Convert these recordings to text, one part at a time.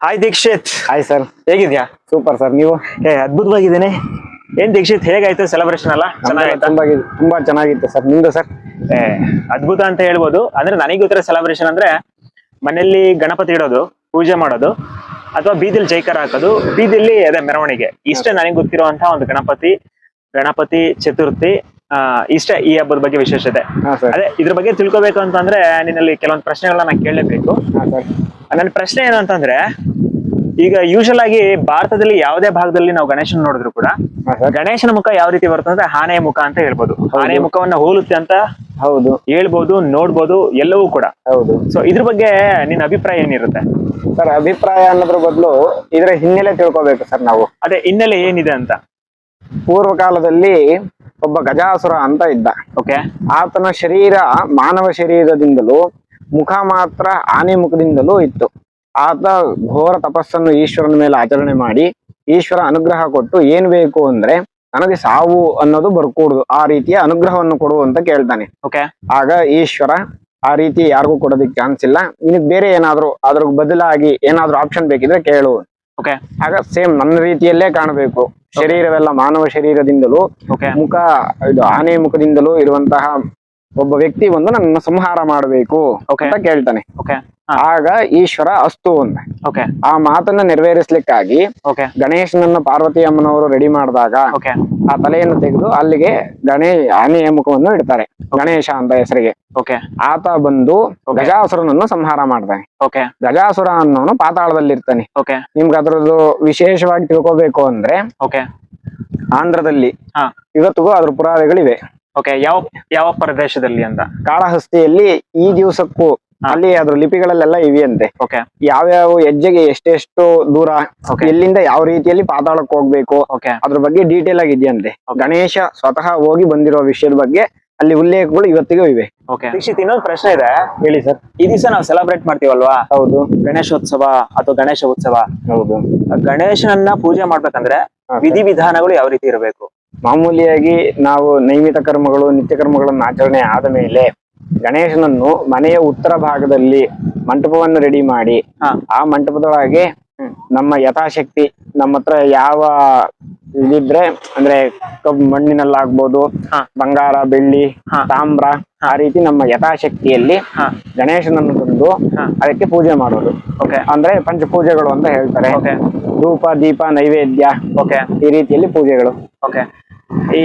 Hi Dikshit hi sir ಹೇಗಿದ್ಯಾ? Super sir ನೀವು? ಏ ಅದ್ಭುತವಾಗಿದ್ದೇನೆ. ಏನ್ ದೀಕ್ಷಿತ್ ಹೇಗಾಯ್ತು ಸೆಲೆಬ್ರೇಷನ್ ಅಲ್ಲ? ಚೆನ್ನಾಗಿತ್ತು ತುಂಬಾ ತುಂಬಾ ಚೆನ್ನಾಗಿತ್ತು ಸರ್ ನಿಮ್ದು ಸರ್ ಏ ಅದ್ಭುತ ಅಂತ ಹೇಳ್ಬೋದು. ಅಂದ್ರೆ ನನಗೆ ಗೊತ್ತಿರೋ ಸೆಲೆಬ್ರೇಷನ್ ಅಂದ್ರೆ ಮನೆಯಲ್ಲಿ ಗಣಪತಿ ಇಡೋದು ಪೂಜೆ ಮಾಡೋದು ಅಥವಾ ಬೀದಿಲಿ ಜೈಕಾರ ಹಾಕೋದು ಬೀದಿಲಿ ಅದೇ ಮೆರವಣಿಗೆ. ಇಷ್ಟೇ ನನಗೆ ಗೊತ್ತಿರುವಂತಹ ಒಂದು ಗಣಪತಿ ಗಣಪತಿ ಚತುರ್ಥಿ ಆ ಇಷ್ಟೇ ಈ ಹಬ್ಬದ ಬಗ್ಗೆ ವಿಶೇಷತೆ. ಹಾ ಸರ್. ಅದೇ ಇದ್ರ ಬಗ್ಗೆ ತಿಳ್ಕೊಬೇಕು ಅಂತಂದ್ರೆ ನಿನ್ನಲ್ಲಿ ಕೆಲವೊಂದು ಪ್ರಶ್ನೆಗಳನ್ನ ನಾನು ಕೇಳಲೇಬೇಕು. ಹಾ ಸರ್. ನನ್ನ ಪ್ರಶ್ನೆ ಏನು ಅಂತಂದ್ರೆ ಈಗ ಯೂಶಲ್ ಆಗಿ ಭಾರತದಲ್ಲಿ ಯಾವುದೇ ಭಾಗದಲ್ಲಿ ನಾವು ಗಣೇಶನ ನೋಡಿದ್ರು ಕೂಡ ಹಾ ಸರ್. ಗಣೇಶನ ಮುಖ ಯಾವ ರೀತಿ ಬರುತ್ತೆ ಅಂದ್ರೆ ಆನೆಯ ಮುಖ ಅಂತ ಹೇಳ್ಬೋದು. ಆನೆಯ ಮುಖವನ್ನ ಹೋಲುತ್ತೆ ಅಂತ ಹೌದು. ಹೇಳ್ಬೋದು ನೋಡ್ಬೋದು ಎಲ್ಲವೂ ಕೂಡ. ಹೌದು. ಸೊ ಇದ್ರ ಬಗ್ಗೆ ನಿನ್ನ ಅಭಿಪ್ರಾಯ ಏನಿರುತ್ತೆ? ಸರ್ ಅಭಿಪ್ರಾಯ ಅನ್ನೋದ್ರ ಬದಲು ಇದರ ಹಿನ್ನೆಲೆ ತಿಳ್ಕೊಬೇಕು ಸರ್ ನಾವು. ಅದೇ ಹಿನ್ನೆಲೆ ಏನಿದೆ ಅಂತ? ಪೂರ್ವ ಕಾಲದಲ್ಲಿ ಒಬ್ಬ ಗಜಾಸುರ ಅಂತ ಇದ್ದ. ಓಕೆ ಆತನ ಶರೀರ ಮಾನವ ಶರೀರದಿಂದಲೂ ಮುಖ ಮಾತ್ರ ಆನೆ ಮುಖದಿಂದಲೂ ಇತ್ತು. ಆತ ಘೋರ ತಪಸ್ಸನ್ನು ಈಶ್ವರನ ಮೇಲೆ ಆಚರಣೆ ಮಾಡಿ ಈಶ್ವರ ಅನುಗ್ರಹ ಕೊಟ್ಟು ಏನ್ ಬೇಕು ಅಂದ್ರೆ ನನಗೆ ಸಾವು ಅನ್ನೋದು ಬರ್ಕೂಡುದು. ಆ ರೀತಿಯ ಅನುಗ್ರಹವನ್ನು ಕೊಡು ಅಂತ ಕೇಳ್ತಾನೆ. ಓಕೆ ಆಗ ಈಶ್ವರ ಆ ರೀತಿ ಯಾರಿಗೂ ಕೊಡೋದಕ್ಕೆ ಚಾನ್ಸ್ ಇಲ್ಲ. ನಿನಗೆ ಬೇರೆ ಏನಾದ್ರು ಅದ್ರ ಬದಲಾಗಿ ಏನಾದ್ರೂ ಆಪ್ಷನ್ ಬೇಕಿದ್ರೆ ಕೇಳು ಓಕೆ ಆಗ ಸೇಮ್ ನನ್ನ ರೀತಿಯಲ್ಲೇ ಕಾಣಬೇಕು. ಶರೀರವೆಲ್ಲ ಮಾನವ ಶರೀರದಿಂದಲೂ ಮುಖ ಇದು ಆನೆ ಮುಖದಿಂದಲೂ ಇರುವಂತಹ ಒಬ್ಬ ವ್ಯಕ್ತಿ ಬಂದು ನನ್ನ ಸಂಹಾರ ಮಾಡಬೇಕು. ಅಂತ ಕೇಳ್ತಾನೆ. ಆಗ ಈಶ್ವರ ಅಸ್ತು ಅಂದ ಆ ಮಾತನ್ನ ನೆರವೇರಿಸ್ಲಿಕ್ಕಾಗಿ ಗಣೇಶನನ್ನ ಪಾರ್ವತಿ ಅಮ್ಮನವರು ರೆಡಿ ಮಾಡಿದಾಗ ಆ ತಲೆಯನ್ನು ತೆಗೆದು ಅಲ್ಲಿಗೆ ಗಣೇಶ ಆನೆಯ ಮುಖವನ್ನು ಇಡ್ತಾರೆ. ಗಣೇಶ ಅಂತ ಹೆಸರಿಗೆ. ಓಕೆ ಆತ ಬಂದು ಗಜಾಸುರನನ್ನು ಸಂಹಾರ ಮಾಡ್ತಾನೆ. ಓಕೆ ಗಜಾಸುರ ಅನ್ನೋನು ಪಾತಾಳದಲ್ಲಿರ್ತಾನೆ. ಓಕೆ ನಿಮ್ಗೆ ಅದ್ರದ್ದು ವಿಶೇಷವಾಗಿ ತಿಳ್ಕೋಬೇಕು ಅಂದ್ರೆ ಓಕೆ ಆಂಧ್ರದಲ್ಲಿ ಇವತ್ತಿಗೂ ಅದ್ರ ಪುರಾವೆಗಳಿವೆ. ಓಕೆ ಯಾವ ಯಾವ ಪ್ರದೇಶದಲ್ಲಿ ಅಂತ? ಕಾಳಹಸ್ತಿಯಲ್ಲಿ ಈ ದಿವಸಕ್ಕೂ ಅಲ್ಲಿ ಅದ್ರ ಲಿಪಿಗಳಲ್ಲೆಲ್ಲ ಇವೆಯಂತೆ. ಓಕೆ ಯಾವ್ಯಾವ ಹೆಜ್ಜೆಗೆ ಎಷ್ಟೆಷ್ಟು ದೂರ ಇಲ್ಲಿಂದ ಎಲ್ಲಿಂದ ಯಾವ ರೀತಿಯಲ್ಲಿ ಪಾತಾಳಕ್ಕೆ ಹೋಗ್ಬೇಕು ಓಕೆ ಅದ್ರ ಬಗ್ಗೆ ಡೀಟೇಲ್ ಆಗಿ ಇದೆಯಂತೆ. ಗಣೇಶ ಸ್ವತಃ ಹೋಗಿ ಬಂದಿರೋ ವಿಷಯದ ಬಗ್ಗೆ ಅಲ್ಲಿ ಉಲ್ಲೇಖಗಳು ಇವತ್ತಿಗೂ ಇವೆ. ಓಕೆ ದೀಕ್ಷಿತ್ ಇನ್ನೊಂದು ಪ್ರಶ್ನೆ ಇದೆ. ಹೇಳಿ ಸರ್. ಈ ದಿವಸ ನಾವು ಸೆಲೆಬ್ರೇಟ್ ಮಾಡ್ತೀವಲ್ವಾ? ಹೌದು. ಗಣೇಶೋತ್ಸವ ಅಥವಾ ಗಣೇಶ ಉತ್ಸವ? ಹೌದು. ಗಣೇಶನನ್ನ ಪೂಜೆ ಮಾಡ್ಬೇಕಂದ್ರೆ ವಿಧಿ ವಿಧಾನಗಳು ವಿಧಿವಿಧಾನಗಳು ಯಾವ ರೀತಿ ಇರಬೇಕು? ಮಾಮೂಲಿಯಾಗಿ ನಾವು ನೈಮಿತ ಕರ್ಮಗಳು ನಿತ್ಯ ಕರ್ಮಗಳನ್ನು ಆಚರಣೆ ಆದ ಮೇಲೆ ಗಣೇಶನನ್ನು ಮನೆಯ ಉತ್ತರ ಭಾಗದಲ್ಲಿ ಮಂಟಪವನ್ನು ರೆಡಿ ಮಾಡಿ ಆ ಮಂಟಪದೊಳಗೆ ನಮ್ಮ ಯಥಾಶಕ್ತಿ ನಮ್ಮ ಹತ್ರ ಯಾವ ಇದಿದ್ರೆ ಅಂದ್ರೆ ಕಬ್ಬು ಮಣ್ಣಿನಲ್ಲಿ ಆಗ್ಬೋದು ಬಂಗಾರ ಬೆಳ್ಳಿ. ತಾಮ್ರ ಆ ರೀತಿ ನಮ್ಮ ಯಥಾಶಕ್ತಿಯಲ್ಲಿ ಹಾ. ಗಣೇಶನನ್ನು ತಂದು ಅದಕ್ಕೆ ಪೂಜೆ ಮಾಡೋದು. ಓಕೆ. ಅಂದ್ರೆ ಪಂಚಪೂಜೆಗಳು ಅಂತ ಹೇಳ್ತಾರೆ. ಧೂಪ ದೀಪ ನೈವೇದ್ಯ ಓಕೆ. ಈ ರೀತಿಯಲ್ಲಿ ಪೂಜೆಗಳು. ಓಕೆ. ಈ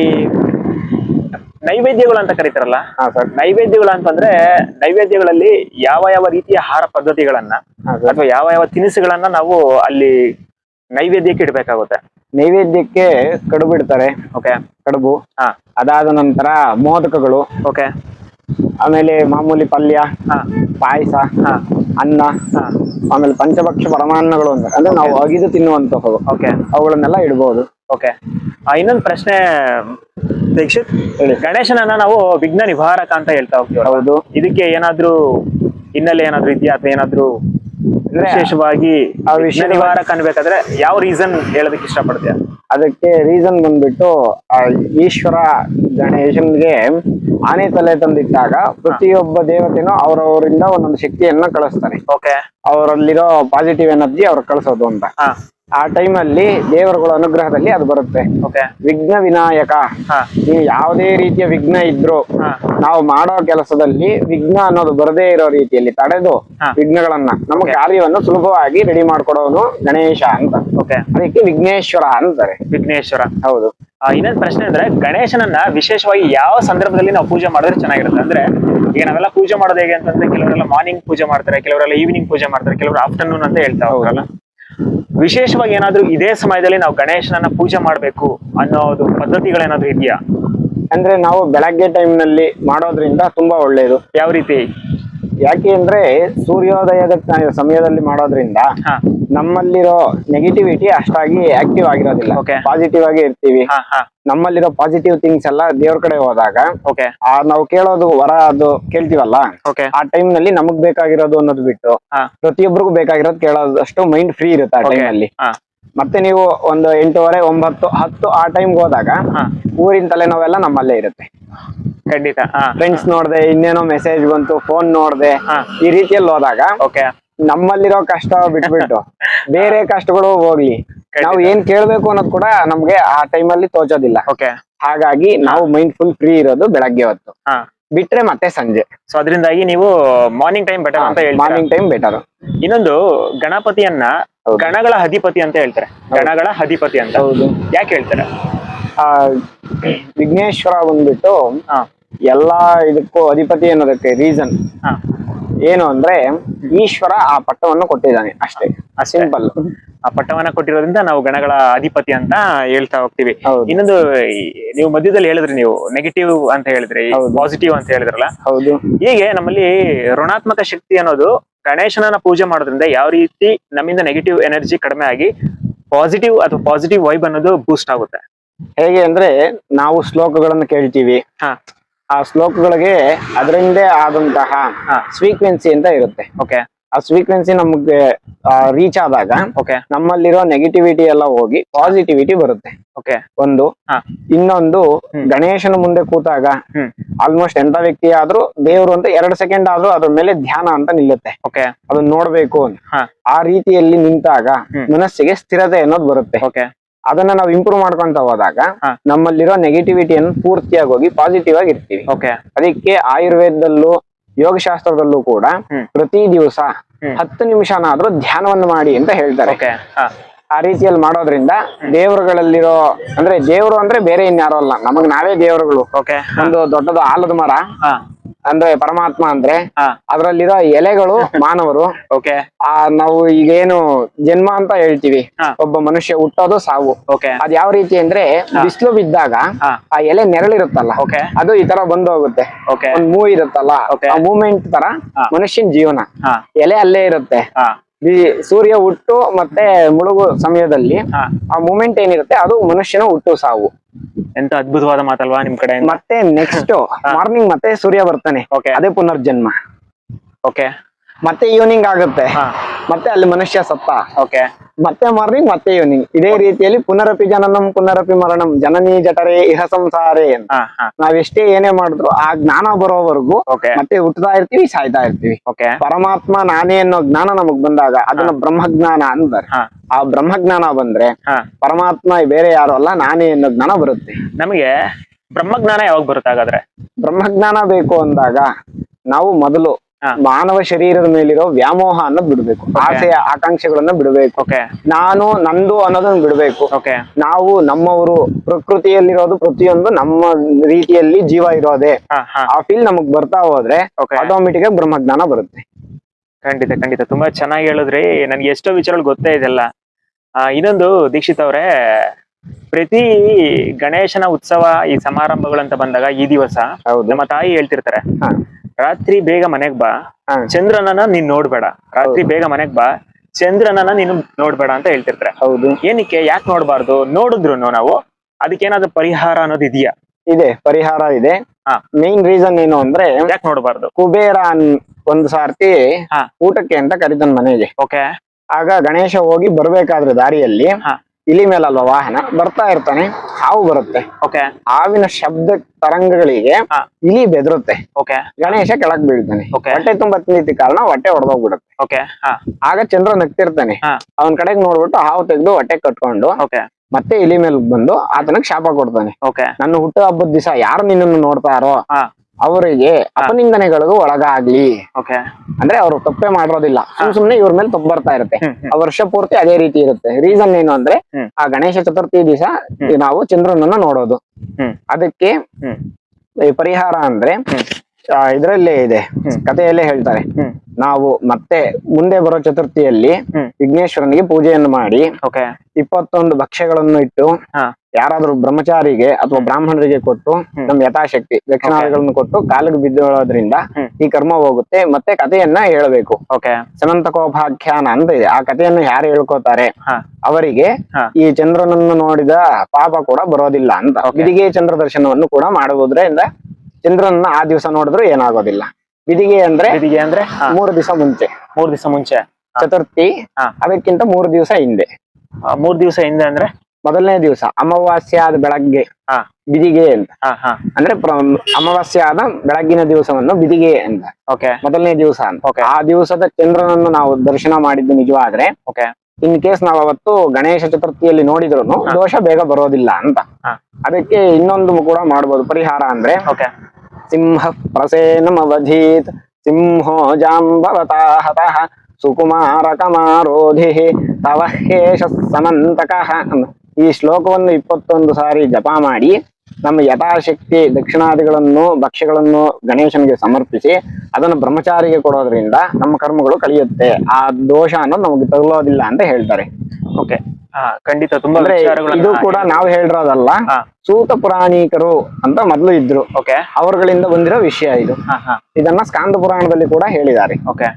ನೈವೇದ್ಯಗಳು ಅಂತ ಕರೀತಾರಲ್ಲ? ಹಾ ಸರ್. ನೈವೇದ್ಯಗಳು ಅಂತಂದ್ರೆ ನೈವೇದ್ಯಗಳಲ್ಲಿ ಯಾವ ಯಾವ ರೀತಿಯ ಆಹಾರ ಪದ್ಧತಿಗಳನ್ನ ಅಥವಾ ಯಾವ ಯಾವ ತಿನಿಸುಗಳನ್ನ ನಾವು ಅಲ್ಲಿ ನೈವೇದ್ಯಕ್ಕೆ ಇಡ್ಬೇಕಾಗುತ್ತೆ. ನೈವೇದ್ಯಕ್ಕೆ ಕಡುಬು ಇಡ್ತಾರೆ. ಓಕೆ ಕಡುಬು. ಹಾ. ಅದಾದ ನಂತರ ಮೋದಕಗಳು. ಓಕೆ ಆಮೇಲೆ ಮಾಮೂಲಿ ಪಲ್ಯ ಹಾ. ಪಾಯಸ ಹಾ. ಅನ್ನ ಆಮೇಲೆ ಪಂಚಭಕ್ಷ ಪರಮಾನ್ನಗಳು ಅಂತ ಅಂದ್ರೆ ನಾವು ಅಗಿದು ತಿನ್ನುವಂತಹವು. ಓಕೆ ಅವುಗಳನ್ನೆಲ್ಲ ಇಡಬಹುದು ಓಕೆ ಇನ್ನೊಂದು ಪ್ರಶ್ನೆ ದೀಕ್ಷಿತ್. ಹೇಳಿ. ಗಣೇಶನನ್ನ ನಾವು ವಿಘ್ನ ನಿವಾರಕ ಅಂತ ಹೇಳ್ತಾ ಹೋಗ್ತೀವಿ ಹೌದು. ಇದಕ್ಕೆ ಏನಾದ್ರೂ ಹಿನ್ನೆಲೆ ಏನಾದ್ರೂ ಇದೆಯಾ ಅಥವಾ ಏನಾದ್ರೂ ವಿಶೇಷವಾಗಿ ಆ ಕಾಣ್ಬೇಕಾದ್ರೆ ವಿಷಯ ನಿವಾರಕ ಅನ್ಬೇಕಾದ್ರೆ ಯಾವ ರೀಸನ್ ಹೇಳೋದಕ್ಕೆ ಇಷ್ಟಪಡ್ತೀಯ? ಅದಕ್ಕೆ ರೀಸನ್ ಬಂದ್ಬಿಟ್ಟು ಈಶ್ವರ ಗಣೇಶನ್ಗೆ ಆನೆ ತಲೆ ತಂದಿಟ್ಟಾಗ ಪ್ರತಿಯೊಬ್ಬ ದೇವತೆನೂ ಅವರವರಿಂದ ಒಂದೊಂದು ಶಕ್ತಿಯನ್ನ ಕಳಿಸ್ತಾರೆ. ಓಕೆ ಅವರಲ್ಲಿರೋ ಪಾಸಿಟಿವ್ ಎನರ್ಜಿ ಅವ್ರ ಕಳಿಸೋದು ಅಂತ. ಆ ಟೈಮಲ್ಲಿ ದೇವರುಗಳ ಅನುಗ್ರಹದಲ್ಲಿ ಅದು ಬರುತ್ತೆ. ಓಕೆ ವಿಘ್ನ ವಿನಾಯಕ. ನೀವು ಯಾವುದೇ ರೀತಿಯ ವಿಘ್ನ ಇದ್ರು ನಾವು ಮಾಡೋ ಕೆಲಸದಲ್ಲಿ ವಿಘ್ನ ಅನ್ನೋದು ಬರದೇ ಇರೋ ರೀತಿಯಲ್ಲಿ ತಡೆದು. ವಿಘ್ನಗಳನ್ನ ನಮ್ಮ ಕಾರ್ಯವನ್ನು ಸುಲಭವಾಗಿ ರೆಡಿ ಮಾಡ್ಕೊಡೋನು ಗಣೇಶ ಅಂತ. ಓಕೆ ಅದಕ್ಕೆ ವಿಘ್ನೇಶ್ವರ ಅಂತಾರೆ. ವಿಘ್ನೇಶ್ವರ. ಹೌದು. ಇನ್ನೊಂದು ಪ್ರಶ್ನೆ ಅಂದ್ರೆ ಗಣೇಶನನ್ನ ವಿಶೇಷವಾಗಿ ಯಾವ ಸಂದರ್ಭದಲ್ಲಿ ನಾವು ಪೂಜೆ ಮಾಡಿದ್ರೆ ಚೆನ್ನಾಗಿರುತ್ತೆ ಅಂದ್ರೆ ಈಗ ನಾವೆಲ್ಲ ಪೂಜೆ ಮಾಡೋದು ಹೇಗೆ ಅಂತಂದ್ರೆ ಕೆಲವರೆಲ್ಲ ಮಾರ್ನಿಂಗ್ ಪೂಜೆ ಮಾಡ್ತಾರೆ ಕೆಲವರೆಲ್ಲ ಈವ್ನಿಂಗ್ ಪೂಜೆ ಮಾಡ್ತಾರೆ ಕೆಲವರು ಆಫ್ಟರ್ನೂನ್ ಅಂತ ಹೇಳ್ತಾ ಹೋಗ್ರಲ್ಲ ವಿಶೇಷವಾಗಿ ಏನಾದ್ರೂ ಇದೇ ಸಮಯದಲ್ಲಿ ನಾವು ಗಣೇಶನನ್ನ ಪೂಜೆ ಮಾಡಬೇಕು ಅನ್ನೋದು ಪದ್ಧತಿಗಳೇನಾದ್ರೂ ಇದೆಯಾ? ಅಂದ್ರೆ ನಾವು ಬೆಳಗ್ಗೆ ಟೈಮ್ನಲ್ಲಿ ನಲ್ಲಿ ಮಾಡೋದ್ರಿಂದ ತುಂಬಾ ಒಳ್ಳೆಯದು ಯಾವ ರೀತಿ? ಯಾಕೆ ಅಂದ್ರೆ ಸೂರ್ಯೋದಯದ ಸಮಯದಲ್ಲಿ ಮಾಡೋದ್ರಿಂದ ನಮ್ಮಲ್ಲಿರೋ ನೆಗೆಟಿವಿಟಿ ಅಷ್ಟಾಗಿ ಆಕ್ಟಿವ್ ಆಗಿರೋದಿಲ್ಲ. ಪಾಸಿಟಿವ್ ಆಗಿ ಇರ್ತೀವಿ. ನಮ್ಮಲ್ಲಿರೋ ಪಾಸಿಟಿವ್ ಥಿಂಗ್ಸ್ ಎಲ್ಲ ದೇವ್ರ ಕಡೆ ಹೋದಾಗ ನಾವು ಕೇಳೋದು ವರ ಅದು ಕೇಳ್ತೀವಲ್ಲ? ಆ ಟೈಮ್ನಲ್ಲಿ ನಮಗ್ ಬೇಕಾಗಿರೋದು ಅನ್ನೋದು ಬಿಟ್ಟು ಪ್ರತಿಯೊಬ್ಬರಿಗೂ ಬೇಕಾಗಿರೋದು ಕೇಳೋದಷ್ಟು ಮೈಂಡ್ ಫ್ರೀ ಇರುತ್ತೆ ಆ. ಟೈಮ್ ಅಲ್ಲಿ ಮತ್ತೆ ನೀವು ಒಂದು ಎಂಟೂವರೆ ಒಂಬತ್ತು ಹತ್ತು ಆ ಟೈಮ್ಗೆ ಹೋದಾಗ ಊರಿನ ತಲೆನೋವೆಲ್ಲ ನಮ್ಮಲ್ಲೇ ಇರುತ್ತೆ. ಖಂಡಿತ ಫ್ರೆಂಡ್ಸ್ ನೋಡ್ದೆ ಇನ್ನೇನೋ ಮೆಸೇಜ್ ಬಂತು ಫೋನ್ ನೋಡ್ದೆ ಈ ರೀತಿಯಲ್ಲಿ ಹೋದಾಗ ಓಕೆ ನಮ್ಮಲ್ಲಿರೋ ಕಷ್ಟ ಬಿಟ್ಬಿಟ್ಟು ಬೇರೆ ಕಷ್ಟಗಳು ಹೋಗ್ಲಿ. ನಾವು ಏನ್ ಕೇಳ್ಬೇಕು ಅನ್ನೋದು ಕೂಡ ನಮ್ಗೆ ಆ ಟೈಮಲ್ಲಿ ತೋಚೋದಿಲ್ಲ ಓಕೆ ಹಾಗಾಗಿ ನಾವು ಮೈಂಡ್ ಫುಲ್ ಫ್ರೀ ಇರೋದು ಬೆಳಗ್ಗೆ ಹೊತ್ತು. ಬಿಟ್ರೆ ಮತ್ತೆ ಸಂಜೆ. ಸೊ ಅದರಿಂದಾಗಿ ನೀವು ಮಾರ್ನಿಂಗ್ ಟೈಮ್ ಬೆಟರ್ ಅಂತ ಹೇಳಿ ಮಾರ್ನಿಂಗ್ ಟೈಮ್ ಬೆಟರ್ ಇನ್ನೊಂದು ಗಣಪತಿಯನ್ನ. ಗಣಗಳ ಅಧಿಪತಿ ಅಂತ ಹೇಳ್ತಾರೆ. ಗಣಗಳ ಅಧಿಪತಿ ಅಂತ. ಹೌದು. ಯಾಕೆ ಹೇಳ್ತಾರೆ? ಆ ವಿಘ್ನೇಶ್ವರ ಬಂದ್ಬಿಟ್ಟು ಎಲ್ಲಾ ಇದಕ್ಕೂ ಅಧಿಪತಿ ಅನ್ನೋದಕ್ಕೆ ರೀಸನ್ ಹಾ. ಏನು ಅಂದ್ರೆ ಈಶ್ವರ ಆ ಪಟ್ಟವನ್ನು ಕೊಟ್ಟಿದ್ದಾನೆ ಅಷ್ಟೇ. ಆ ಸಿಂಪಲ್ ಆ ಪಟ್ಟವನ್ನ ಕೊಟ್ಟಿರೋದ್ರಿಂದ ನಾವು ಗಣಗಳ ಅಧಿಪತಿ ಅಂತ ಹೇಳ್ತಾ ಹೋಗ್ತೀವಿ. ಇನ್ನೊಂದು ನೀವು ಮಧ್ಯದಲ್ಲಿ ಹೇಳಿದ್ರಿ ನೀವು ನೆಗೆಟಿವ್ ಅಂತ ಹೇಳಿದ್ರಿ ಪಾಸಿಟಿವ್ ಅಂತ ಹೇಳಿದ್ರಲ್ಲ? ಹೌದು. ಹೀಗೆ ನಮ್ಮಲ್ಲಿ ಋಣಾತ್ಮಕ ಶಕ್ತಿ ಅನ್ನೋದು ಗಣೇಶನನ್ನ ಪೂಜೆ ಮಾಡೋದ್ರಿಂದ ಯಾವ ರೀತಿ ನಮ್ಮಿಂದ ನೆಗೆಟಿವ್ ಎನರ್ಜಿ ಕಡಿಮೆ ಆಗಿ ಪಾಸಿಟಿವ್ ಅಥವಾ ಪಾಸಿಟಿವ್ ವೈಬ್ ಅನ್ನೋದು ಬೂಸ್ಟ್ ಆಗುತ್ತೆ. ಹೇಗೆ ಅಂದ್ರೆ ನಾವು ಶ್ಲೋಕಗಳನ್ನು ಕೇಳ್ತೀವಿ. ಆ ಶ್ಲೋಕಗಳಿಗೆ ಅದರಿಂದೇ ಆದಂತಹ. ಸ್ವೀಕ್ವೆನ್ಸಿ ಅಂತ ಇರುತ್ತೆ. ಓಕೆ ಆ ಸ್ವೀಕ್ವೆನ್ಸಿ ನಮಗೆ ರೀಚ್ ಆದಾಗ ಓಕೆ ನಮ್ಮಲ್ಲಿರೋ ನೆಗೆಟಿವಿಟಿ ಎಲ್ಲ ಹೋಗಿ ಪಾಸಿಟಿವಿಟಿ ಬರುತ್ತೆ. ಓಕೆ ಒಂದು. ಇನ್ನೊಂದು ಗಣೇಶನ ಮುಂದೆ ಕೂತಾಗ ಆಲ್ಮೋಸ್ಟ್ ಎಂತ ವ್ಯಕ್ತಿ ಆದ್ರೂ ದೇವ್ರು ಅಂತ ಎರಡು ಸೆಕೆಂಡ್ ಆದ್ರೂ ಅದ್ರ ಮೇಲೆ ಧ್ಯಾನ ಅಂತ ನಿಲ್ಲುತ್ತೆ. ಓಕೆ ಅದನ್ನ ನೋಡ್ಬೇಕು ಆ ರೀತಿಯಲ್ಲಿ ನಿಂತಾಗ ಮನಸ್ಸಿಗೆ ಸ್ಥಿರತೆ ಅನ್ನೋದು ಬರುತ್ತೆ. ಓಕೆ ಅದನ್ನ ನಾವು ಇಂಪ್ರೂವ್ ಮಾಡ್ಕೊಂತ ಹೋದಾಗ. ನಮ್ಮಲ್ಲಿರೋ ನೆಗೆಟಿವಿಟಿಯನ್ನು ಪೂರ್ತಿಯಾಗಿ ಹೋಗಿ ಪಾಸಿಟಿವ್ ಆಗಿ ಇರ್ತೀವಿ. ಅದಕ್ಕೆ ಆಯುರ್ವೇದದಲ್ಲೂ ಯೋಗಶಾಸ್ತ್ರದಲ್ಲೂ ಕೂಡ ಪ್ರತಿ ದಿವಸ. ಹತ್ತು ನಿಮಿಷನಾದ್ರೂ ಧ್ಯಾನವನ್ನು ಮಾಡಿ ಅಂತ ಹೇಳ್ತಾರೆ. ಆ ರೀತಿಯಲ್ಲಿ ಮಾಡೋದ್ರಿಂದ ದೇವರುಗಳಲ್ಲಿರೋ ಅಂದ್ರೆ ದೇವರು ಅಂದ್ರೆ ಬೇರೆ ಇನ್ಯಾರೋ ಅಲ್ಲ ನಮಗ್ ನಾವೇ ದೇವರುಗಳು. ಒಂದು ದೊಡ್ಡದು ಆಲದ ಮರ ಅಂದ್ರೆ ಪರಮಾತ್ಮ ಅಂದ್ರೆ ಅದ್ರಲ್ಲಿರೋ ಎಲೆಗಳು ಮಾನವರು. ಓಕೆ. ಆ ನಾವು ಈಗೇನು ಜನ್ಮ ಅಂತ ಹೇಳ್ತೀವಿ. ಒಬ್ಬ ಮನುಷ್ಯ ಹುಟ್ಟೋದು ಸಾವು. ಓಕೆ. ಅದ್ ಯಾವ ರೀತಿ ಅಂದ್ರೆ ಬಿಸಿಲು ಬಿದ್ದಾಗ ಆ ಎಲೆ ನೆರಳಿರುತ್ತಲ್ಲ. ಓಕೆ. ಅದು ಈ ತರ ಬಂದು ಹೋಗುತ್ತೆ ಒಂದ್ ಮೂವ್ ಇರುತ್ತಲ್ಲ. ಆ ಮೂವ್ಮೆಂಟ್ ತರ ಮನುಷ್ಯನ ಜೀವನ. ಎಲೆ ಅಲ್ಲೇ ಇರುತ್ತೆ. ಬಿ- ಸೂರ್ಯ ಹುಟ್ಟು ಮತ್ತೆ ಮುಳುಗು ಸಮಯದಲ್ಲಿ ಆ ಮೂಮೆಂಟ್ ಏನಿರುತ್ತೆ ಅದು ಮನುಷ್ಯನ ಹುಟ್ಟು ಸಾವು. ಎಂತ ಅದ್ಭುತವಾದ ಮಾತಲ್ವಾ ನಿಮ್ ಕಡೆ? ಮತ್ತೆ ನೆಕ್ಸ್ಟ್ ಮಾರ್ನಿಂಗ್ ಮತ್ತೆ ಸೂರ್ಯ ಬರ್ತಾನೆ. ಓಕೆ ಅದೇ ಪುನರ್ಜನ್ಮ. ಓಕೆ ಮತ್ತೆ ಈವ್ನಿಂಗ್ ಆಗುತ್ತೆ. ಮತ್ತೆ ಅಲ್ಲಿ ಮನುಷ್ಯ ಸತ್ತ. ಓಕೆ ಮತ್ತೆ ಮಾರ್ನಿಂಗ್ ಮತ್ತೆ ಈವ್ನಿಂಗ್ ಇದೇ ರೀತಿಯಲ್ಲಿ ಪುನರಪಿ ಜನನಂ ಪುನರಪಿ ಮರಣಂ ಜನನಿ ಜಠರೇ ಇಹ ಸಂಸಾರೇ ಅಂತ. ನಾವೆಷ್ಟೇ ಏನೇ ಮಾಡಿದ್ರು ಆ ಜ್ಞಾನ ಬರೋವರೆಗೂ ಓಕೆ ಮತ್ತೆ ಹುಟ್ಟದಾ ಇರ್ತೀವಿ ಸಾಯ್ತಾ ಇರ್ತೀವಿ. ಪರಮಾತ್ಮ ನಾನೇ ಅನ್ನೋ ಜ್ಞಾನ ನಮಗ್ ಬಂದಾಗ ಅದನ್ನ ಬ್ರಹ್ಮಜ್ಞಾನ ಅಂತಾರೆ. ಹಾ. ಆ ಬ್ರಹ್ಮಜ್ಞಾನ ಬಂದ್ರೆ ಪರಮಾತ್ಮ ಬೇರೆ ಯಾರು ಅಲ್ಲ ನಾನೇ ಅನ್ನೋ ಜ್ಞಾನ ಬರುತ್ತೆ. ನಮಗೆ ಬ್ರಹ್ಮಜ್ಞಾನ ಯಾವಾಗ ಬರುತ್ತೆ ಹಾಗಾದ್ರೆ? ಬ್ರಹ್ಮಜ್ಞಾನ ಬೇಕು ಅಂದಾಗ ನಾವು ಮೊದಲು. ಮಾನವ ಶರೀರದ ಮೇಲಿರೋ ವ್ಯಾಮೋಹ ಅನ್ನೋದು ಬಿಡ್ಬೇಕು ಆಸೆ ಆಕಾಂಕ್ಷೆಗಳನ್ನ ಬಿಡಬೇಕು. ಓಕೆ ನಾನು ನಂದು ಅನ್ನೋದನ್ನ ಬಿಡಬೇಕು. ಓಕೆ ನಾವು ನಮ್ಮವರು ಪ್ರಕೃತಿಯಲ್ಲಿರೋದು ಪ್ರತಿಯೊಂದು ನಮ್ಮ ರೀತಿಯಲ್ಲಿ ಜೀವ ಇರೋದೆ. ಆ ಫೀಲ್ ನಮಗ್ ಬರ್ತಾ ಹೋದ್ರೆ ಆಟೋಮೆಟಿಕ್ ಆಗಿ ಬ್ರಹ್ಮಜ್ಞಾನ ಬರುತ್ತೆ. ಖಂಡಿತ ಖಂಡಿತ. ತುಂಬಾ ಚೆನ್ನಾಗಿ ಹೇಳಿದ್ರಿ. ನನ್ಗೆ ಎಷ್ಟೋ ವಿಚಾರಗಳು ಗೊತ್ತೇ ಇದೆಲ್ಲ ಆ, ಇನ್ನೊಂದು ದೀಕ್ಷಿತ್ ಅವ್ರೆ ಪ್ರತಿ ಗಣೇಶನ ಉತ್ಸವ ಈ ಸಮಾರಂಭಗಳಂತ ಬಂದಾಗ ಈ ದಿವಸ ನಮ್ಮ ತಾಯಿ ಹೇಳ್ತಿರ್ತಾರೆ. ರಾತ್ರಿ ಬೇಗ ಮನೆಗ್ ಬಾ. ಹಾ. ಚಂದ್ರನನ್ನ ನೀನ್ ನೋಡ್ಬೇಡ. ರಾತ್ರಿ ಬೇಗ ಮನೆಗ್ ಬಾ. ಚಂದ್ರನನ್ನ ನೀನು ನೋಡ್ಬೇಡ ಅಂತ ಹೇಳ್ತಿರ್ತಾರೆ. ಹೌದು. ಏನಕ್ಕೆ? ಯಾಕೆ ನೋಡ್ಬಾರ್ದು? ನೋಡಿದ್ರು ನಾವು. ಅದಕ್ಕೇನಾದ್ರೂ ಪರಿಹಾರ ಅನ್ನೋದು ಇದೆಯಾ? ಇದೆ ಪರಿಹಾರ ಇದೆ. ಹಾ. ಮೇನ್ ರೀಸನ್ ಏನು ಅಂದ್ರೆ ಯಾಕೆ ನೋಡ್ಬಾರ್ದು? ಕುಬೇರ ಅನ್- ಒಂದ್ ಸಾರ್ತಿ ಹಾ. ಊಟಕ್ಕೆ ಅಂತ ಕರಿತಾನ ಮನೆಗೆ. ಓಕೆ. ಆಗ ಗಣೇಶ ಹೋಗಿ ಬರ್ಬೇಕಾದ್ರೆ ದಾರಿಯಲ್ಲಿ ಹಾ. ಇಲಿ ಮೇಲಲ್ವ ವಾಹನ ಬರ್ತಾ ಇರ್ತಾನೆ ಹಾವು ಬರುತ್ತೆ. ಓಕೆ ಹಾವಿನ ಶಬ್ದ ತರಂಗಗಳಿಗೆ ಇಲಿ ಬೆದರುತ್ತೆ. ಓಕೆ ಗಣೇಶ ಕೆಳಗ್ ಬೀಳ್ತಾನೆ. ಹೊಟ್ಟೆ ತುಂಬಾ ತಿಂದಿದ್ದ ಕಾರಣ ಹೊಟ್ಟೆ ಹೊಡೆದೋಗ್ಬಿಡುತ್ತೆ ಓಕೆ ಆಗ ಚಂದ್ರ ನಗ್ತಿರ್ತಾನೆ. ಅವನ್ ಕಡೆಗ್ ನೋಡ್ಬಿಟ್ಟು ಹಾವು ತೆಗೆದು ಹೊಟ್ಟೆ ಕಟ್ಕೊಂಡು ಓಕೆ ಮತ್ತೆ ಇಲಿ ಮೇಲೆ ಬಂದು ಆತನಕ್ ಶಾಪ ಕೊಡ್ತಾನೆ. ಓಕೆ ನನ್ನ ಹುಟ್ಟು ಹಬ್ಬದ ದಿವಸ ಯಾರು ನಿನ್ನನ್ನು ನೋಡ್ತಾರೋ ಅವರಿಗೆ ಅಪನಿಂದನೆಗಳಿಗೂ ಒಳಗಾಗ್ಲಿ. ಅಂದ್ರೆ ಅವರು ತಪ್ಪೇ ಮಾಡಿರೋದಿಲ್ಲ. ಸುಮ್ ಸುಮ್ನೆ ಇವ್ರ ಮೇಲೆ ತಪ್ಪು ಬರ್ತಾ ಇರುತ್ತೆ. ಆ ವರ್ಷ ಪೂರ್ತಿ ಅದೇ ರೀತಿ ಇರುತ್ತೆ. ರೀಸನ್ ಏನು ಅಂದ್ರೆ ಆ ಗಣೇಶ ಚತುರ್ಥಿ ದಿವಸ ನಾವು ಚಂದ್ರನನ್ನ ನೋಡೋದು. ಅದಕ್ಕೆ ಪರಿಹಾರ ಅಂದ್ರೆ ಇದರಲ್ಲೇ ಇದೆ. ಕಥೆಯಲ್ಲೇ ಹೇಳ್ತಾರೆ. ನಾವು ಮತ್ತೆ ಮುಂದೆ ಬರೋ ಚತುರ್ಥಿಯಲ್ಲಿ ವಿಘ್ನೇಶ್ವರನಿಗೆ ಪೂಜೆಯನ್ನು ಮಾಡಿ ಇಪ್ಪತ್ತೊಂದು ಭಕ್ಷ್ಯಗಳನ್ನು ಇಟ್ಟು ಯಾರಾದ್ರೂ ಬ್ರಹ್ಮಚಾರಿಗೆ ಅಥವಾ ಬ್ರಾಹ್ಮಣರಿಗೆ ಕೊಟ್ಟು ನಮ್ ಯಥಾಶಕ್ತಿ ದಕ್ಷಿಣಾದಿಗಳನ್ನು ಕೊಟ್ಟು ಕಾಲಿಗೆ ಬಿದ್ದೋದ್ರಿಂದ ಈ ಕರ್ಮ ಹೋಗುತ್ತೆ ಮತ್ತೆ ಕಥೆಯನ್ನ ಹೇಳಬೇಕು. ಓಕೆ ಸಮಂತಕೋಪಾಖ್ಯಾನ ಅಂತ ಇದೆ. ಆ ಕಥೆಯನ್ನು ಯಾರು ಹೇಳ್ಕೋತಾರೆ? ಅವರಿಗೆ ಈ ಚಂದ್ರನನ್ನು ನೋಡಿದ ಪಾಪ ಕೂಡ ಬರೋದಿಲ್ಲ ಅಂತ. ಬಿದಿಗೆ ಚಂದ್ರ ದರ್ಶನವನ್ನು ಕೂಡ ಮಾಡುವುದರಿಂದ ಚಂದ್ರನನ್ನ ಆ ದಿವಸ ನೋಡಿದ್ರು ಏನಾಗೋದಿಲ್ಲ. ಬಿದಿಗೆ ಅಂದ್ರೆ ಬಿದಿಗೆ ಅಂದ್ರೆ ಮೂರು ದಿವಸ ಮುಂಚೆ. ಮೂರು ದಿವಸ ಮುಂಚೆ. ಚತುರ್ಥಿ. ಅದಕ್ಕಿಂತ ಮೂರು ದಿವಸ ಹಿಂದೆ. ಮೂರ್ ದಿವಸ ಹಿಂದೆ ಅಂದ್ರೆ? ಮೊದಲನೇ ದಿವಸ ಅಮಾವಾಸ್ಯ ಆದ ಬೆಳಗ್ಗೆ ಬಿದಿಗೆ ಅಂತ. ಅಂದ್ರೆ ಅಮಾವಾಸ್ಯ ಆದ ಬೆಳಗ್ಗಿನ ದಿವಸವನ್ನು ಬಿದಿಗೆ ಅಂತ. ಓಕೆ ಮೊದಲನೇ ದಿವಸ ಅಂತ. ಆ ದಿವಸದ ಚಂದ್ರನನ್ನು ನಾವು ದರ್ಶನ ಮಾಡಿದ್ದು ನಿಜವಾದ್ರೆ ಇನ್ ಕೇಸ್ ನಾವ್ ಅವತ್ತು ಗಣೇಶ ಚತುರ್ಥಿಯಲ್ಲಿ ನೋಡಿದ್ರು ದೋಷ ಬೇಗ ಬರೋದಿಲ್ಲ ಅಂತ. ಅದಕ್ಕೆ ಇನ್ನೊಂದು ಕೂಡ ಮಾಡಬಹುದು ಪರಿಹಾರ ಅಂದ್ರೆ ಸಿಂಹ ಪ್ರಸೇನಮವಧೀತ್ ಸಿಂಹೋ ಜಾಂಬವತಾ ಹತಃ ಸುಕುಮಾರ ಕಮಾರೋಧಿ ತವ ಹೇಷ ಸಮಂತಕಃ. ಈ ಶ್ಲೋಕವನ್ನು ಇಪ್ಪತ್ತೊಂದು ಸಾರಿ ಜಪ ಮಾಡಿ ನಮ್ಮ ಯಥಾಶಕ್ತಿ ದಕ್ಷಿಣಾದಿಗಳನ್ನು ಭಕ್ಷ್ಯಗಳನ್ನು ಗಣೇಶನಿಗೆ ಸಮರ್ಪಿಸಿ ಅದನ್ನು ಬ್ರಹ್ಮಚಾರಿಗೆ ಕೊಡೋದ್ರಿಂದ ನಮ್ಮ ಕರ್ಮಗಳು ಕಳಿಯುತ್ತೆ ಆ ದೋಷ ಅನ್ನೋದು ನಮಗೆ ತಗಲೋದಿಲ್ಲ ಅಂತ ಹೇಳ್ತಾರೆ. ಓಕೆ ಖಂಡಿತ ತುಂಬಾ ಇದು ಕೂಡ ನಾವು ಹೇಳಿರೋದಲ್ಲ ಸೂತ ಪುರಾಣಿಕರು ಅಂತ ಮೊದಲು ಇದ್ರು ಓಕೆ ಅವರುಗಳಿಂದ ಬಂದಿರೋ ವಿಷಯ ಇದು. ಇದನ್ನ ಸ್ಕಾಂದ ಪುರಾಣದಲ್ಲಿ ಕೂಡ ಹೇಳಿದ್ದಾರೆ. ಓಕೆ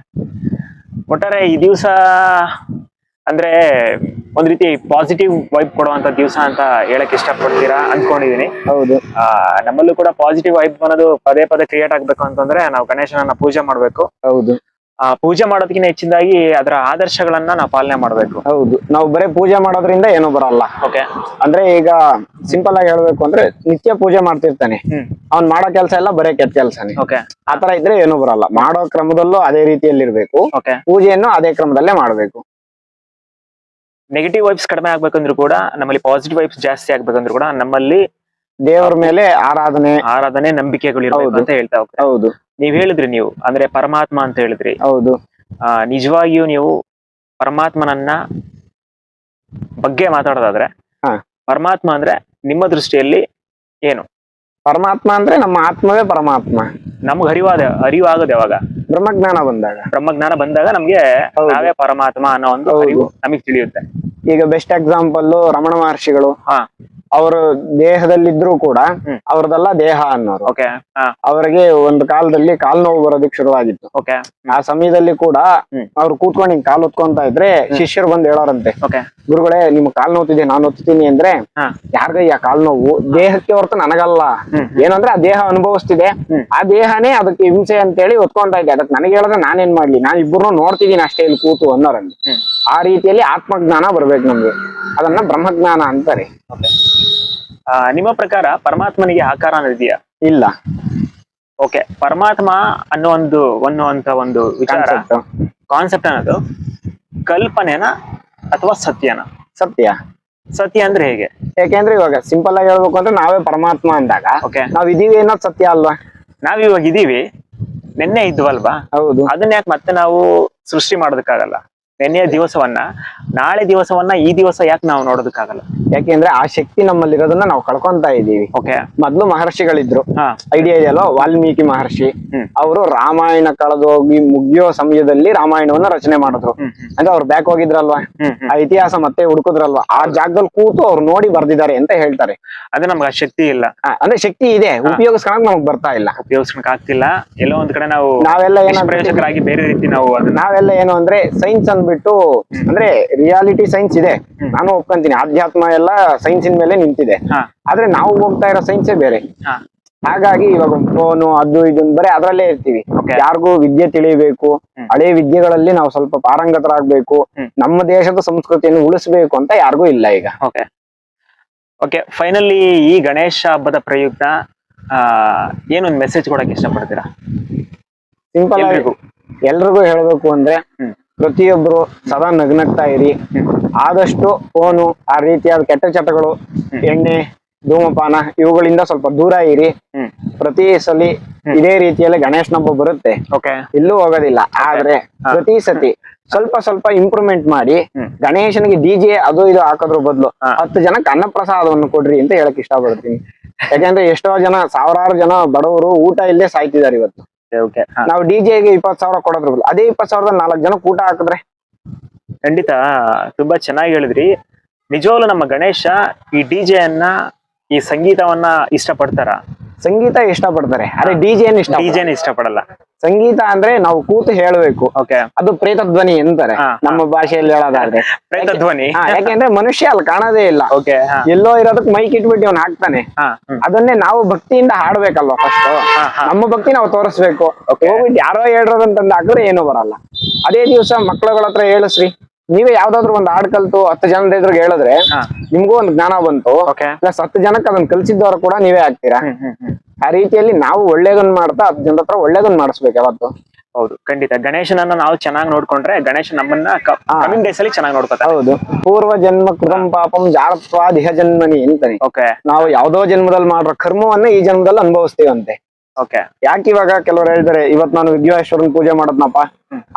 ಒಟ್ಟಾರೆ ಈ ದಿವಸ ಅಂದ್ರೆ ಒಂದ್ ರೀತಿ ಪಾಸಿಟಿವ್ ವೈಬ್ ಕೊಡುವಂತ ದಿವಸ ಅಂತ ಹೇಳಕ್ ಇಷ್ಟಪಡ್ತೀರಾ ಅನ್ಕೊಂಡಿದೀನಿ. ಹೌದು. ಆ ನಮ್ಮಲ್ಲೂ ಕೂಡ ಪಾಸಿಟಿವ್ ವೈಬ್ ಅನ್ನೋದು ಪದೇ ಪದೇ ಕ್ರಿಯೇಟ್ ಆಗ್ಬೇಕು ಅಂತಂದ್ರೆ ನಾವು ಗಣೇಶನನ್ನ ಪೂಜೆ ಮಾಡ್ಬೇಕು. ಹೌದು. ಆ ಪೂಜೆ ಮಾಡೋದಕ್ಕಿಂತ ಹೆಚ್ಚಿನದಾಗಿ ಅದರ ಆದರ್ಶಗಳನ್ನ ನಾವು ಪಾಲನೆ ಮಾಡ್ಬೇಕು. ಹೌದು. ನಾವು ಬರೀ ಪೂಜೆ ಮಾಡೋದ್ರಿಂದ ಏನೂ ಬರಲ್ಲ. ಓಕೆ. ಅಂದ್ರೆ ಈಗ ಸಿಂಪಲ್ ಆಗಿ ಹೇಳ್ಬೇಕು ಅಂದ್ರೆ ನಿತ್ಯ ಪೂಜೆ ಮಾಡ್ತಿರ್ತಾನೆ. ಹ್ಮ್. ಅವ್ನ್ ಮಾಡೋ ಕೆಲಸ ಎಲ್ಲ ಬರೇ ಕೆಟ್ಟ ಕೆಲಸನೇ. ಓಕೆ. ಆತರ ಇದ್ರೆ ಏನೂ ಬರಲ್ಲ. ಮಾಡೋ ಕ್ರಮದಲ್ಲೂ ಅದೇ ರೀತಿಯಲ್ಲಿ ಇರ್ಬೇಕು ಓಕೆ. ಪೂಜೆಯನ್ನು ಅದೇ ಕ್ರಮದಲ್ಲೇ ಮಾಡ್ಬೇಕು. ನೆಗೆಟಿವ್ ವೈಬ್ಸ್ ಕಡಿಮೆ ಆಗ್ಬೇಕಂದ್ರೂ ಕೂಡ ನಮ್ಮಲ್ಲಿ ಪಾಸಿಟಿವ್ ವೈಬ್ಸ್ ಜಾಸ್ತಿ ಆಗ್ಬೇಕಂದ್ರೂ ಕೂಡ ನಮ್ಮಲ್ಲಿ ದೇವರ ಮೇಲೆ ಆರಾಧನೆ ಆರಾಧನೆ ನಂಬಿಕೆಗಳು ಇರಬಹುದು ಅಂತ ಹೇಳ್ತಾ ಹೋಗ್ತಾರೆ. ಹೌದು. ನೀವ್ ಹೇಳಿದ್ರಿ ನೀವು ಅಂದ್ರೆ ಪರಮಾತ್ಮ ಅಂತ ಹೇಳಿದ್ರಿ. ಹೌದು. ಆ ನಿಜವಾಗಿಯೂ ನೀವು ಪರಮಾತ್ಮನನ್ನ ಬಗ್ಗೆ ಮಾತಾಡೋದಾದ್ರೆ ಹಾ. ಪರಮಾತ್ಮ ಅಂದ್ರೆ ನಿಮ್ಮ ದೃಷ್ಟಿಯಲ್ಲಿ ಏನು? ಪರಮಾತ್ಮ ಅಂದ್ರೆ ನಮ್ಮ ಆತ್ಮವೇ ಪರಮಾತ್ಮ. ನಮ್ಗೆ ಅರಿವಾದ ಅರಿವಾಗದೆ ಯಾವಾಗ? ಬ್ರಹ್ಮಜ್ಞಾನ ಬಂದಾಗ. ಬ್ರಹ್ಮಜ್ಞಾನ ಬಂದಾಗ ನಮ್ಗೆ ನಾವೇ ಪರಮಾತ್ಮ ಅನ್ನೋ ಒಂದು ನಮಗ್ ಅರಿವು ನಮಗೆ ತಿಳಿಯುತ್ತೆ. ಈಗ ಬೆಸ್ಟ್ ಎಕ್ಸಾಂಪಲ್ ರಮಣ ಮಹರ್ಷಿಗಳು. ಅವರು ದೇಹದಲ್ಲಿದ್ರು ಕೂಡ ಅವರದಲ್ಲ ದೇಹ ಅನ್ನೋರು. ಅವರಿಗೆ ಒಂದು ಕಾಲದಲ್ಲಿ ಕಾಲ್ ನೋವು ಬರೋದಕ್ಕೆ ಶುರುವಾಗಿತ್ತು. ಆ ಸಮಯದಲ್ಲಿ ಕೂಡ. ಅವ್ರು ಕೂತ್ಕೊಂಡು ಹಿಂಗ್ ಕಾಲ್ ಹೊತ್ಕೊಂತ ಇದ್ರೆ ಶಿಷ್ಯರು ಬಂದು ಹೇಳೋರಂತೆ. ಗುರುಗಳೇ ನಿಮ್ ಕಾಲ್ ನೋವ್ತಿದೆ ನಾನು ಒತ್ತತೀನಿ ಅಂದ್ರೆ ಯಾರ್ಗಯ್ಯ ಆ ಕಾಲ್ ನೋವು ದೇಹಕ್ಕೆ ಹೊರತು ನನಗಲ್ಲ. ಏನಂದ್ರೆ ಆ ದೇಹ ಅನುಭವಿಸ್ತಿದೆ. ಆ ದೇಹನೇ ಅದಕ್ಕೆ ಹಿಂಸೆ ಅಂತೇಳಿ ಒತ್ಕೊಂತ ಇದೆ ಅದಕ್ಕೆ ನನಗೆ ಹೇಳಿದ್ರೆ ನಾನೇನ್ ಮಾಡ್ಲಿ? ನಾನು ಇಬ್ಬರು ನೋಡ್ತಿದ್ದೀನಿ ಅಷ್ಟೇ ಇಲ್ಲಿ ಕೂತು ಅನ್ನೋರಂತೆ. ಆ ರೀತಿಯಲ್ಲಿ ಆತ್ಮಜ್ಞಾನ ಬರ್ಬೇಕು. ನಮ್ಗೆ. ಅದನ್ನ ಬ್ರಹ್ಮಜ್ಞಾನ ಅಂತಾರೆ ಆ, ನಿಮ್ಮ ಪ್ರಕಾರ ಪರಮಾತ್ಮನಿಗೆ ಆಕಾರ ಅನ್ನೋದಿದೆಯಾ ಇಲ್ಲ. ಓಕೆ ಪರಮಾತ್ಮ ಅನ್ನೋ ಒಂದು ಅನ್ನುವಂತ ಒಂದು ವಿಚಾರ ಕಾನ್ಸೆಪ್ಟ್ ಕಾನ್ಸೆಪ್ಟ್ ಅನ್ನೋದು ಕಲ್ಪನೆನ ಅಥವಾ ಸತ್ಯನ? ಸತ್ಯ. ಸತ್ಯ ಅಂದ್ರೆ ಹೇಗೆ? ಯಾಕೆಂದ್ರೆ ಇವಾಗ ಸಿಂಪಲ್ ಆಗಿ ಹೇಳ್ಬೇಕು ಅಂದ್ರೆ ನಾವೇ ಪರಮಾತ್ಮ ಅಂದಾಗ ಓಕೆ ನಾವ್ ಇದೀವಿ ಅನ್ನೋದು ಸತ್ಯ ಅಲ್ವಾ? ನಾವ್ ಇವಾಗ ಇದೀವಿ ನಿನ್ನೆ ಇದ್ವಲ್ವಾ? ಹೌದು. ಅದನ್ನ ಯಾಕೆ ಮತ್ತೆ ನಾವು ಸೃಷ್ಟಿ ಮಾಡೋದಕ್ಕಾಗಲ್ಲ? ನಿನ್ನೆಯ ದಿವಸವನ್ನ ನಾಳೆ ದಿವಸವನ್ನ ಈ ದಿವಸ ಯಾಕೆ ನಾವು ನೋಡೋದಕ್ಕಾಗಲ್ಲ? ಯಾಕೆಂದ್ರೆ ಆ ಶಕ್ತಿ ನಮ್ಮಲ್ಲಿರೋದನ್ನ ನಾವು ಕಳ್ಕೊಂತಾ ಇದೀವಿ ಓಕೆ. ಮೊದ್ಲು ಮಹರ್ಷಿಗಳಿದ್ರು. ಐಡಿಯಾ ಇದೆಯಲ್ವಾ ವಾಲ್ಮೀಕಿ ಮಹರ್ಷಿ. ಅವರು ರಾಮಾಯಣ ಕಳೆದೋಗಿ ಮುಗಿಯೋ ಸಮಯದಲ್ಲಿ ರಾಮಾಯಣವನ್ನ ರಚನೆ ಮಾಡಿದ್ರು. ಅಂದ್ರೆ ಅವ್ರು ಬ್ಯಾಕ್ ಹೋಗಿದ್ರಲ್ವಾ? ಆ ಇತಿಹಾಸ ಮತ್ತೆ ಹುಡುಕುದ್ರಲ್ವಾ? ಆ ಜಾಗದಲ್ಲಿ ಕೂತು ಅವ್ರು ನೋಡಿ ಬರ್ದಿದ್ದಾರೆ ಅಂತ ಹೇಳ್ತಾರೆ. ಅದೇ ನಮ್ಗೆ ಆ ಶಕ್ತಿ ಇಲ್ಲ. ಅಂದ್ರೆ ಶಕ್ತಿ ಇದೆ. ಉಪಯೋಗಿಸ್ಕೊಳಕ್ ನಮಗ್ ಬರ್ತಾ ಇಲ್ಲ. ಉಪಯೋಗಿಸ್ಕೊಳಕ್ ಆಗ್ತಿಲ್ಲ. ಎಲ್ಲೋ ಒಂದ್ ಕಡೆ ನಾವು ನಾವೆಲ್ಲ ಏನಂದ್ರೆ ನಿಷ್ಪ್ರಯೋಜಕರಾಗಿ ಬೇರೆ ರೀತಿ ನಾವು ನಾವೆಲ್ಲ ಏನು ಅಂದ್ರೆ ಸೈನ್ಸ್ ಅಂದ್ಬಿಟ್ಟು ಅಂದ್ರೆ ರಿಯಾಲಿಟಿ ಸೈನ್ಸ್ ಇದೆ. ನಾನು ಒಪ್ಕೊಂತೀನಿ. ಆಧ್ಯಾತ್ಮ ಎಲ್ಲ ಸೈನ್ಸಿನ ಮೇಲೆ ನಿಂತಿದೆ. ಆದ್ರೆ ನಾವು ಹೋಗ್ತಾ ಇರೋ ಸೈನ್ಸೇ ಬೇರೆ. ಹಾಗಾಗಿ ಇವಾಗ ಫೋನು ಅದು ಇದು ಬರೀ ಅದ್ರಲ್ಲೇ ಇರ್ತೀವಿ. ಯಾರಿಗೂ ವಿದ್ಯೆ ತಿಳಿಬೇಕು. ಹಳೆ ವಿದ್ಯೆಗಳಲ್ಲಿ ನಾವು ಸ್ವಲ್ಪ ಪಾರಂಗತರಾಗ್ಬೇಕು. ನಮ್ಮ ದೇಶದ ಸಂಸ್ಕೃತಿಯನ್ನು ಉಳಿಸ್ಬೇಕು ಅಂತ ಯಾರಿಗೂ ಇಲ್ಲ ಈಗ. ಓಕೆ ಓಕೆ ಫೈನಲಿ ಈ ಗಣೇಶ ಹಬ್ಬದ ಪ್ರಯುಕ್ತ ಏನೊಂದು ಮೆಸೇಜ್ ಕೊಡಕ್ಕೆ ಇಷ್ಟಪಡ್ತೀರಾ? ಸಿಂಪಲ್ ಆಗಿ ಎಲ್ರಿಗೂ. ಹೇಳಬೇಕು ಅಂದ್ರೆ ಪ್ರತಿಯೊಬ್ರು ಸದಾ ನಗ್ನಗ್ತಾ ಇರಿ. ಆದಷ್ಟು ಫೋನು ಆ ರೀತಿಯಾದ ಕೆಟ್ಟ ಚಟಗಳು ಎಣ್ಣೆ ಧೂಮಪಾನ ಇವುಗಳಿಂದ ಸ್ವಲ್ಪ ದೂರ ಇರಿ. ಪ್ರತಿ ಸಲಿ ಇದೇ ರೀತಿಯಲ್ಲಿ ಗಣೇಶನ ಹಬ್ಬ ಬರುತ್ತೆ. ಇಲ್ಲೂ ಹೋಗೋದಿಲ್ಲ. ಆದ್ರೆ ಪ್ರತಿ ಸತಿ ಸ್ವಲ್ಪ ಸ್ವಲ್ಪ ಇಂಪ್ರೂವ್ಮೆಂಟ್ ಮಾಡಿ. ಗಣೇಶನಿಗೆ ಡಿಜೆ ಅದು ಇದು ಹಾಕೋದ್ರ ಬದಲು. ಹತ್ತು ಜನಕ್ಕೆ ಅನ್ನಪ್ರಸಾದವನ್ನು ಕೊಡ್ರಿ ಅಂತ ಹೇಳಕ್ ಇಷ್ಟಪಡ್ತೀನಿ. ಯಾಕಂದ್ರೆ ಎಷ್ಟೋ ಜನ ಸಾವಿರಾರು ಜನ ಬಡವರು ಊಟ ಇಲ್ಲೇ ಸಾಯ್ತಿದ್ದಾರೆ ಇವತ್ತು. ನಾವು ಡಿಜೆಗೆ ಇಪ್ಪತ್ ಸಾವಿರ ಕೊಡೋದ್ರ ಬದಲು. ಅದೇ ಇಪ್ಪತ್ ಸಾವಿರದ ನಾಲ್ಕು ಜನ ಊಟ ಹಾಕಿದ್ರೆ? ಖಂಡಿತ. ತುಂಬಾ ಚೆನ್ನಾಗಿ ಹೇಳಿದ್ರಿ. ನಿಜವಾಗ್ಲೂ ನಮ್ಮ ಗಣೇಶ ಈ ಡಿಜೆ ಅನ್ನ ಈ ಸಂಗೀತವನ್ನ ಇಷ್ಟಪಡ್ತಾರ. ಸಂಗೀತ ಇಷ್ಟಪಡ್ತಾರೆ. ಅದೇ ಡಿಜೆ ಇಷ್ಟ ಡಿಜೆನ್ ಇಷ್ಟಪಡಲ್ಲ. ಸಂಗೀತ ಅಂದ್ರೆ ನಾವು ಕೂತು ಹೇಳಬೇಕು. ಓಕೆ. ಅದು ಪ್ರೇತ ಧ್ವನಿ ಅಂತಾರೆ. ನಮ್ಮ ಭಾಷೆಯಲ್ಲಿ ಹೇಳೋದಾದ್ರೆ. ಪ್ರೇತ ಧ್ವನಿ. ಯಾಕೆಂದ್ರೆ ಮನುಷ್ಯ ಅಲ್ಲಿ ಕಾಣೋದೇ ಇಲ್ಲ. ಓಕೆ ಎಲ್ಲೋ ಇರೋದಕ್ಕೆ ಮೈಕ್ ಇಟ್ಬಿಟ್ಟು ಅವ್ನು ಹಾಕ್ತಾನೆ. ಅದನ್ನೇ ನಾವು ಭಕ್ತಿಯಿಂದ ಹಾಡ್ಬೇಕಲ್ವ ಫಸ್ಟ್. ನಮ್ಮ ಭಕ್ತಿ ನಾವು ತೋರಿಸ್ಬೇಕು. ಹೋಗ್ಬಿಟ್ಟು ಯಾರೋ ಹೇಳ್ರದಂತಂದ್ರೆ ಹಾಕಿದ್ರೆ ಏನು ಬರಲ್ಲ. ಅದೇ ದಿವಸ ಮಕ್ಳುಗಳ ಹತ್ರ ಹೇಳಿಸ್ರಿ ನೀವೇ ಯಾವ್ದಾದ್ರು ಒಂದ್ ಹಾಡ್ ಕಲ್ತು ಹತ್ತು ಜನದ ಎದುರಿಗೆ ಹೇಳಿದ್ರೆ ನಿಮ್ಗೂ ಒಂದು ಜ್ಞಾನ ಬಂತು. ಪ್ಲಸ್ ಹತ್ತು ಜನಕ್ಕೆ ಅದನ್ನ ಕಲ್ಸಿದ್ದವ್ರು ಕೂಡ ನೀವೇ ಆಗ್ತೀರಾ? ಆ ರೀತಿಯಲ್ಲಿ ನಾವು ಒಳ್ಳೇದನ್ನ ಮಾಡ್ತಾ ಹತ್ತು ಜನತ್ರ ಹತ್ರ ಒಳ್ಳೇದನ್ನ ಮಾಡಿಸ್ಬೇಕು ಯಾವತ್ತು. ಹೌದು ಖಂಡಿತ. ಗಣೇಶನನ್ನ ನಾವು ಚೆನ್ನಾಗಿ ನೋಡ್ಕೊಂಡ್ರೆ ಗಣೇಶ ನಮ್ಮನ್ನ. ಕಮಿಂಗ್ ಡೇಸ್ ಅಲ್ಲಿ ಚೆನ್ನಾಗಿ ನೋಡ್ಕೊತಾರೆ. ಹೌದು. ಪೂರ್ವ ಜನ್ಮ ಕೃತಂ ಪಾಪಂ ಜಾರತ್ವಾ ದಿಹ ಜನ್ಮನಿ ಅಂತಾನೆ ಓಕೆ ನಾವು ಯಾವ್ದೋ ಜನ್ಮದಲ್ಲಿ ಮಾಡಿರೋ ಕರ್ಮವನ್ನ ಈ ಜನ್ಮದಲ್ಲಿ ಅನುಭವಿಸ್ತೀವಂತೆ. ಓಕೆ ಯಾಕೆ ಇವಾಗ ಕೆಲವರು ಹೇಳ್ತಾರೆ ಇವತ್ ನಾನು ವಿದ್ಯೇಶ್ವರನ್ ಪೂಜೆ ಮಾಡದ್ನಪ್ಪ.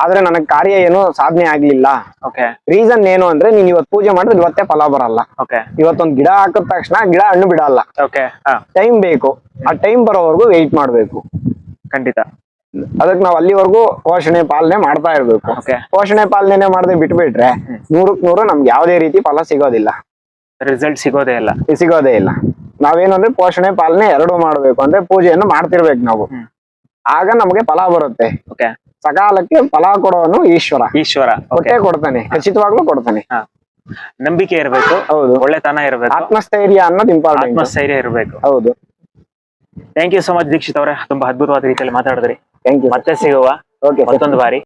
ಆದ್ರೆ ನನಗ್ ಕಾರ್ಯ ಏನು ಸಾಧನೆ ಆಗ್ಲಿಲ್ಲ. ಓಕೆ ರೀಸನ್ ಏನು ಅಂದ್ರೆ ನೀನ್ ಇವತ್ ಪೂಜೆ ಮಾಡಿದ್ರೆ ಇವತ್ತೇ ಫಲ ಬರಲ್ಲ. ಓಕೆ ಇವತ್ತೊಂದ್ ಗಿಡ ಹಾಕಿದ ತಕ್ಷಣ ಗಿಡ ಹಣ್ಣು ಬಿಡಲ್ಲ. ಓಕೆ ಟೈಮ್ ಬೇಕು. ಆ ಟೈಮ್ ಬರೋವರೆಗೂ ವೆಯ್ಟ್ ಮಾಡ್ಬೇಕು. ಖಂಡಿತ. ಅದಕ್ಕೆ ನಾವ್ ಅಲ್ಲಿವರೆಗೂ ಪೋಷಣೆ ಪಾಲನೆ ಮಾಡ್ತಾ ಇರ್ಬೇಕು. ಓಕೆ ಪೋಷಣೆ ಪಾಲನೆ ಮಾಡದೆ ಬಿಟ್ಬಿಟ್ರೆ ನೂರಕ್ ನೂರು ನಮ್ಗೆ ಯಾವ್ದೇ ರೀತಿ ಫಲ ಸಿಗೋದಿಲ್ಲ. ರಿಸಲ್ಟ್ ಸಿಗೋದೇ ಇಲ್ಲ. ಸಿಗೋದೇ ಇಲ್ಲ. ನಾವೇನು ಅಂದ್ರೆ ಪೋಷಣೆ ಪಾಲನೆ ಎರಡು ಮಾಡ್ಬೇಕು. ಅಂದ್ರೆ ಪೂಜೆಯನ್ನು ಮಾಡ್ತಿರ್ಬೇಕು ನಾವು. ಆಗ ನಮಗೆ ಫಲ ಬರುತ್ತೆ. ಸಕಾಲಕ್ಕೆ ಫಲ ಕೊಡೋನು ಈಶ್ವರ. ಈಶ್ವರ. ಕೊಟ್ಟೆ ಕೊಡ್ತಾನೆ. ಖಚಿತವಾಗ್ಲೂ ಕೊಡ್ತಾನೆ. ನಂಬಿಕೆ ಇರಬೇಕು. ಹೌದು. ಒಳ್ಳೆತನ ಇರಬೇಕು. ಆತ್ಮಸ್ಥೈರ್ಯ ಅನ್ನೋದು ಇಂಪಾರ್ಟೆಂಟ್ ಆತ್ಮಸ್ಥೈರ್ಯ ಇರಬೇಕು. ಹೌದು. Thank you so much Dikshit ಅವರೇ. ತುಂಬಾ ಅದ್ಭುತವಾದ ರೀತಿಯಲ್ಲಿ ಮಾತಾಡಿದ್ರಿ. ಥ್ಯಾಂಕ್ ಯು ಮತ್ತೆ ಸಿಗುವ ಓಕೆ ಮತ್ತೊಂದು ಬಾರಿ.